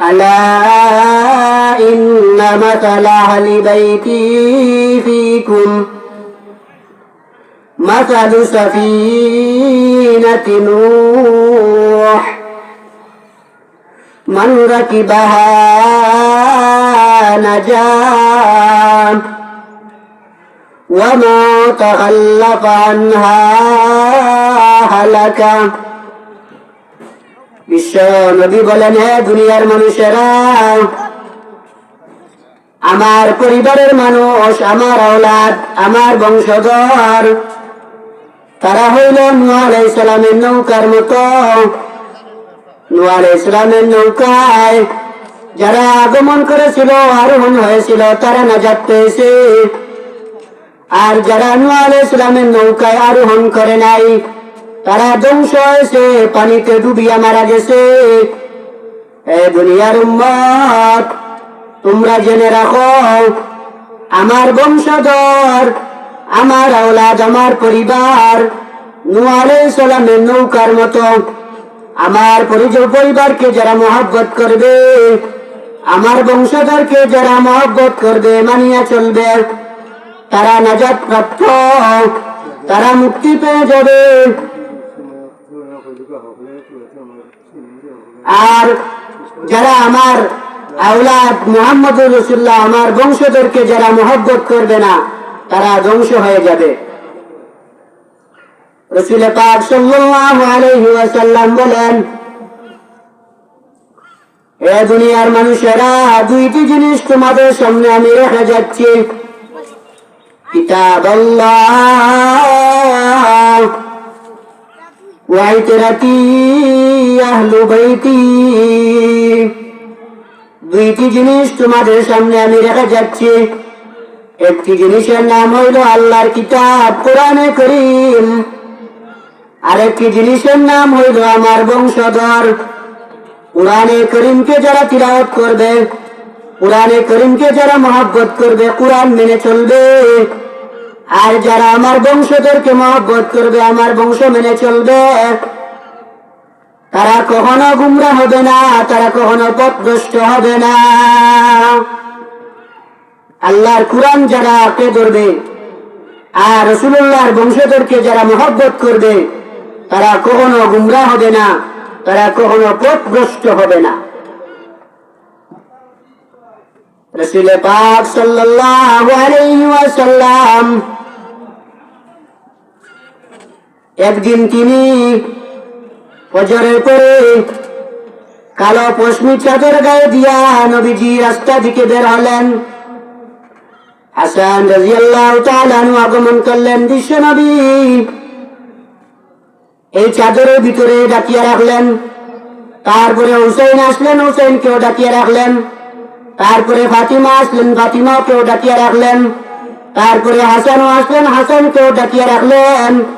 ألا إن مثل أهل بيتي فيكم مثل سفينة نوح من ركبها نجا وما تخلف عنها هلك বিশ্ব নবী বলেন দুনিয়ার মানুষেরা, আমার পরিবারের মানুষ, আমার আওলাদ, আমার বংশধর, তারা হইল নুয়া আলাইসালামের নৌকার মতো। নুয়া আলাইসালামের নৌকায় যারা আগমন করেছিল, আরোহণ হয়েছিল, তারা নাজাত পেয়েছে। আর যারা নুয়া আলাইসালামের নৌকায় আরোহণ করে নাই তারা ধ্বংস হয়েছে পানিতে ডুবিয়া মারা গেছে। এ দুনিয়ার উম্মত, তোমরা জেনে রাখো, আমার বংশধর, আমার আওলাদ, আমার পরিবার নুয়ালে সালামের নৌকার মতো। আমার পরিচয় পরিবারকে যারা মহব্বত করবে, আমার বংশধরকে যারা মহব্বত করবে, মানিয়া চলবে। তারা নাজাত প্রাপ্ত তারা মুক্তি পেয়ে যাবে। আর যারা আমার আউলাদ মোহাম্মদুর রসুল্লাহ আমার বংশধরকে যারা মহব্বত করবে না, তারা ধ্বংস হয়ে যাবে। পাক সাল্লাল্লাহু আলাইহি ওয়াসাল্লাম বলেন, এ দুনিয়ার মানুষেরা দুইটি জিনিস তোমাদের সামনে আমি রেখে যাচ্ছি। কিতাব আল্লাহ ওয়াইতেরাতি আহলু বাইতি দুইটি জিনিস তোমাদের সামনে আমি রেখে যাচ্ছি। একটি জিনিসের নাম হইল আল্লাহর কিতাব, কোরআনে করিম। আরেকটি জিনিসের নাম হইল আমার বংশধর। কোরআনে করিমকে যারা তিলাওয়াত করবে, কোরআনে করিমকে যারা মহব্বত করবে, কোরআন মেনে চলবে। আর যারা আমার বংশধরকে মহব্বত করবে, আমার বংশ মেনে চলবে। তারা কখনো গুমরা হবে না, তারা কখনো পথভ্রষ্ট হবে না। আল্লাহর কোরআন যারা আঁকে ধরবে, আর রসুল্লাহর বংশধরকে যারা মহব্বত করবে, তারা কখনো গুমরা হবে না, তারা কখনো পথভ্রষ্ট হবে না। রসুল পাক সাল্লাল্লাহু আলাইহি একদিন তিনি ফজরের পরে কালো পশমি চাদর গায়ে দিয়া নবীজি রাস্তা দিকে বের হলেন। হাসান রাজিয়াল্লাহু আগমন করলেন। বিশ্ব নবী এই চাদরের ভিতরে ডাকিয়ে রাখলেন। তারপরে হুসেন আসলেন হুসেনকেও ডাকিয়ে রাখলেন। তারপরে ফাতিমা আসলেন, ফাতিমাকেও ডাকিয়ে রাখলেন। তারপরে হাসানও আসলেন, হাসানকেও ডাকিয়ে রাখলেন।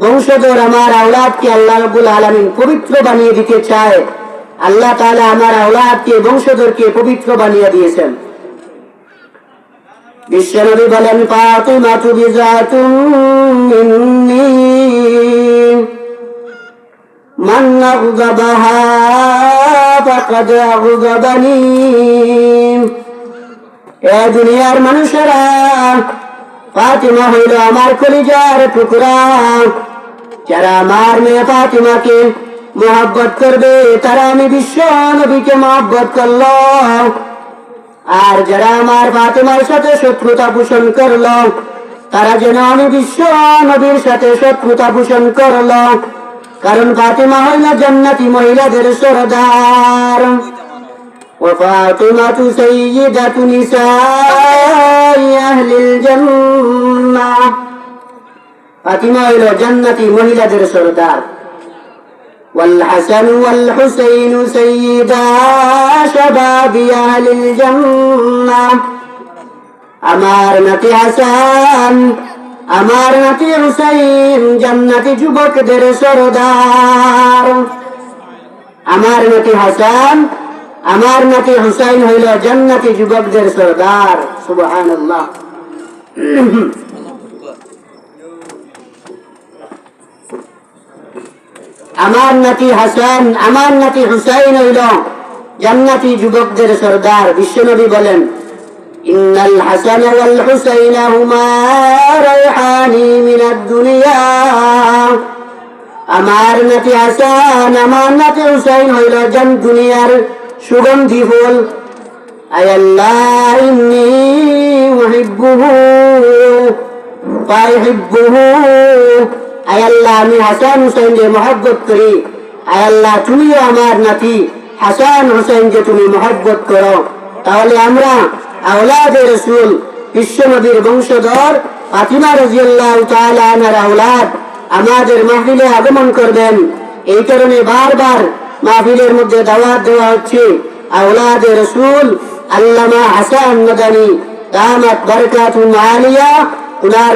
বংশধর আমার আওলাদকে আল্লাহ রবুল আলমিন পবিত্র বানিয়ে দিতে চায়। আল্লাহ তাহলে আমার আওলাদকে, বংশধরকে পবিত্র বানিয়ে দিয়েছেন। বিশ্বনবী বলেন ফাতেমা তু বিজাতুম মিন্নি দুনিয়ার মানুষেরা ফাতিমা হইল আমার কলিজার টুকরা যারা আমার মেয়ে ফাতিমাকে মোহাব্বত করবে তারা আমি বিশ্ব নবীকে মোহাব্বত করল আর যারা আমার ফাতিমার সাথে শত্রুতা পোষণ করল তারা যেন আমি বিশ্ব নবীর সাথে শত্রুতা পোষণ করল কারণ ফাতিমা হইল জান্নাতি মহিলাদের সরদার وفاطمة سيدة نساء أهل الجنة ফাতিমা হইল জান্নাতি মহিলাদের সরদার والحسن والحسين سيدا شباب أهل الجنة আমার নাতি হাসান আমার নাতি হুসাইন জান্নাতি যুবকদের সরদার আমার নাতি হাসান আমার নাতি হুসাইন হইল জান্নাতি যুবকদের সরদার, সুবহানাল্লাহ। আমার নাতি হাসান, আমার নাতি হুসাইন হইল জান্নাতি যুবকদের সর্দার, বিশ্বনবী বলেন, ইন্নাল হাসান ওয়াল হুসাইন হুমা রাইহানি মিনাদ দুনিয়া। আমার নাতি হাসান, আমার নাতি হুসাইন হইল জান, দুনিয়ার সুগন্ধি ফুল। আয় আল্লাহ, ইন্নী উহিব্বুহু ওয়াইহিব্বুহু আয় আল্লাহ, আমি হাসান হুসাইনকে মহব্বত করি। আয় আল্লাহ, তুমিও আমার নাতি হাসান হুসাইনকে তুমি মহব্বত করো। তাহলে আমরা আওলাদের রসুল বিশ্ব নবীর বংশধর ফাতিমা রাজিয়াল্লাহ তাআলা আনার আওলাদ আমাদের মাহফিলে আগমন করবেন। এই কারণে বারবার মাহফিলের মধ্যে দাওয়াত দেওয়া হচ্ছে। আওলাদের রসুল আল্লামা হাসান মদানি দামাত বারকাতুল আলিয়া উনার